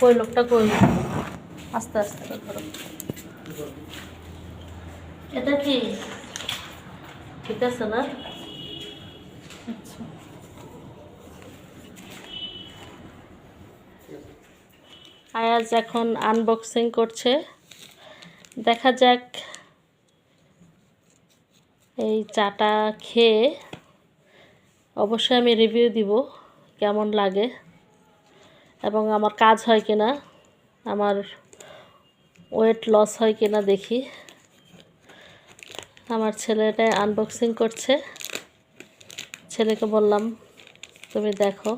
কই লোকটা কই? আস্তে আস্তে ধরো এটা কি? ঠিক আছে না? আচ্ছা। আয়াজ এখন আনবক্সিং করছে। দেখা যাক এই চাটা খেয়ে অবশ্যই আমি রিভিউ দিব কেমন লাগে এবং আমার কাজ হয় কিনা, আমার ওয়েট লস হয় কিনা দেখি। আমার ছেলেটা আনবক্সিং করছে। ছেলেকে বললাম, তুমি দেখো।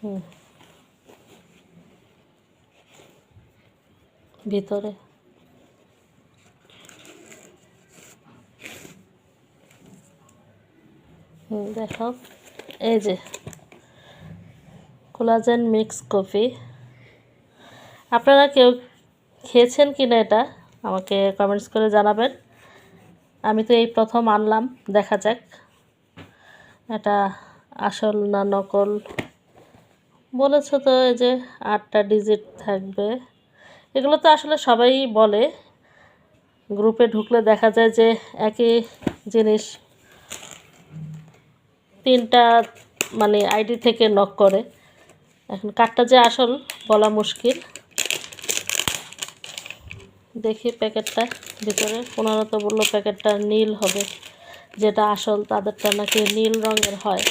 হুম। ভিতরে। দেখো। এই যে, কোলাজেন মিক্স কফি। আপনারা কেউ খেয়েছেন কি না এটা, আমাকে কমেন্টস করে জানাবেন। আমি তো এই প্রথম আনলাম, দেখা যাক। এটা আসল না নকল? বলেছে তো এই যে আটটা ডিজিট থাকবে। এগুলো তো আসলে সবাই বলে। গ্রুপে ঢুকলে দেখা যায় যে একই জিনিস তিনটা মানে আইডি থেকে নক করে। এখন কাঠটা যে আসল বলা মুশকিল। দেখি প্যাকেটটা ভিতরে। পনেরো তো বলল প্যাকেটটা নীল হবে। যেটা আসল তাদেরটা নাকি নীল রঙের হয়।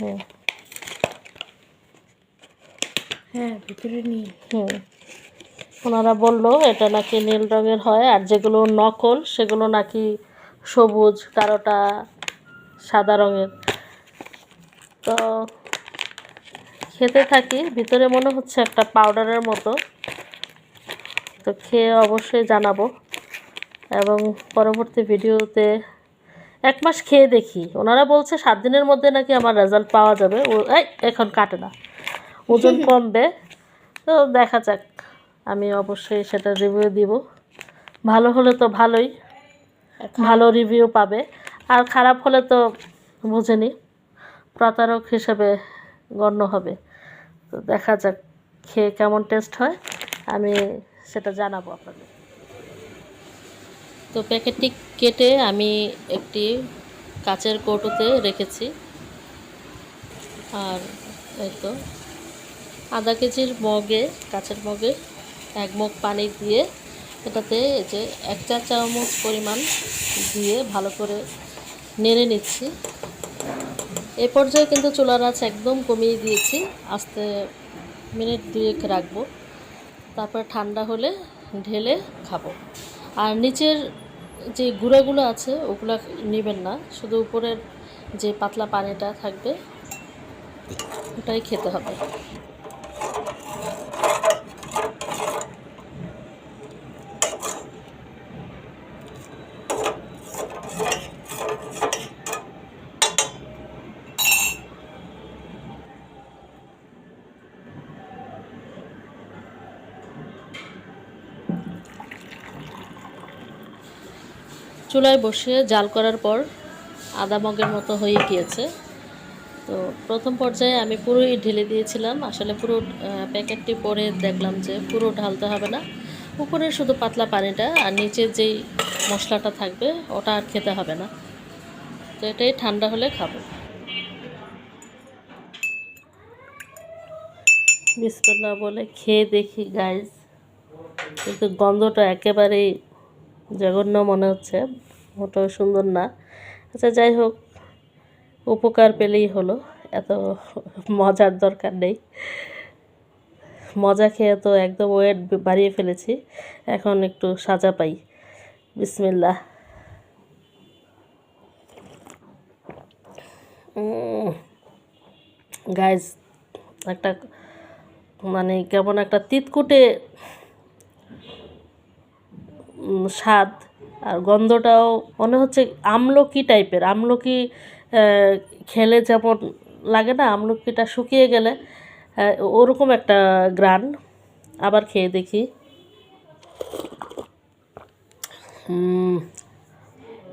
হ্যাঁ। হ্যাঁ ভিতরে নিয়ে হুম ওনারা বলল এটা নাকি নীল রঙের হয় আর যেগুলো নকল সেগুলো নাকি সবুজ কারোটা সাদা রঙের। তো খেতে থাকি ভিতরে মনে হচ্ছে একটা পাউডারের মতো। তো খেয়ে অবশ্যই জানাব এবং পরবর্তী ভিডিওতে এক মাস খেয়ে দেখি। ওনারা বলছে সাত দিনের মধ্যে নাকি আমার রেজাল্ট পাওয়া যাবে। ও এই এখন কাটে না। ওজন কমবে। তো দেখা যাক। আমি অবশ্যই সেটা রিভিউ দিব। ভালো হলে তো ভালোই, ভালো রিভিউ পাবে। আর খারাপ হলে তো বুঝেনি, প্রতারক হিসেবে গণ্য হবে। তো দেখা যাক খেয়ে কেমন টেস্ট হয়, আমি সেটা জানাব আপনাদের। তো প্যাকেটটি কেটে আমি একটি কাচের কৌটোতে রেখেছি। আর এই তো, আধা কেজির মগে, কাঁচের মগে এক মগ পানি দিয়ে এটাতে যে এক চা চামচ পরিমাণ দিয়ে ভালো করে নেড়ে নিচ্ছি। এ পর্যায়ে কিন্তু চুলার আঁচ একদম কমিয়ে দিয়েছি। আস্তে মিনিট দুয়েক রাখব। তারপর ঠান্ডা হলে ঢেলে খাব। আর নিচের যে গুঁড়াগুলো আছে, ওগুলো নেবেন না। শুধু উপরের যে পাতলা পানিটা থাকবে, ওটাই খেতে হবে। চুলায় বসিয়ে জাল করার পর আদা মগের মতো হয়ে গিয়েছে। তো প্রথম পর্যায়ে আমি পুরোই ঢেলে দিয়েছিলাম। আসলে পুরো প্যাকেটটি পরে দেখলাম যে পুরো ঢালতে হবে না। উপরে শুধু পাতলা পানিটা আর নিচে যেই মশলাটা থাকবে, ওটা আর খেতে হবে না। তো এটাই ঠান্ডা হলে খাব। বিসমিল্লাহ বলে খেয়ে দেখি গাইজ কিন্তু গন্ধটা একেবারেই জঘন্য মনে হচ্ছে, মোটেও সুন্দর না। আচ্ছা যাই হোক, উপকার পেলেই হলো, এত মজার দরকার নেই। মজা খেয়ে তো একদম ওয়েট বাড়িয়ে ফেলেছি, এখন একটু সাজা পাই। বিসমিল্লা গাইজ একটা মানে কেমন একটা তিতকুটে স্বাদ আর গন্ধটাও মনে হচ্ছে আমলকি টাইপের। আমলকি খেলে যেমন লাগে না, আমলকিটা শুকিয়ে গেলে ওরকম একটা গ্রান। আবার খেয়ে দেখি।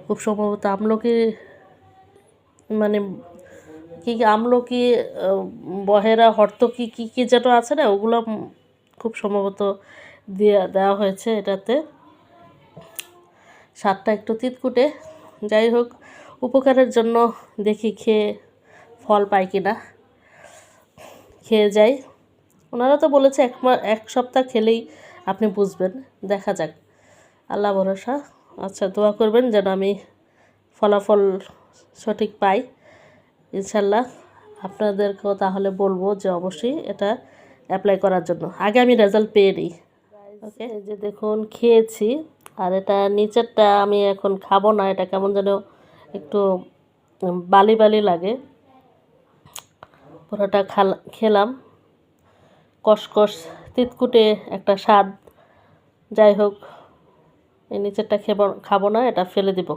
খুব সম্ভবত আমলকি মানে কি আমলকি বহেরা, হর্তকি, কী কী যেন আছে না, ওগুলো খুব সম্ভবত দিয়ে দেওয়া হয়েছে এটাতে। স্বাদটা একটু তিতকুটে। যাই হোক উপকারের জন্য দেখি খেয়ে ফল পাই কি না খেয়ে যাই। ওনারা তো বলেছে এক এক সপ্তাহ খেলেই আপনি বুঝবেন। দেখা যাক। আল্লাহ ভরসা। আচ্ছা দোয়া করবেন যেন আমি ফলাফল সঠিক পাই। ইনশাল্লাহ আপনাদেরকেও তাহলে বলব যে অবশ্যই এটা অ্যাপ্লাই করার জন্য। আগে আমি রেজাল্ট পেয়ে নিই। ওকে যে দেখুন খেয়েছি। আর এটা নিচেরটা আমি এখন খাব না, এটা কেমন যেন একটু বালি বালি লাগে। পুরোটা খালা, খেলাম। কসকস তিতকুটে একটা স্বাদ। যাই হোক, এই নিচেরটা খেব, খাব না, এটা ফেলে দিব।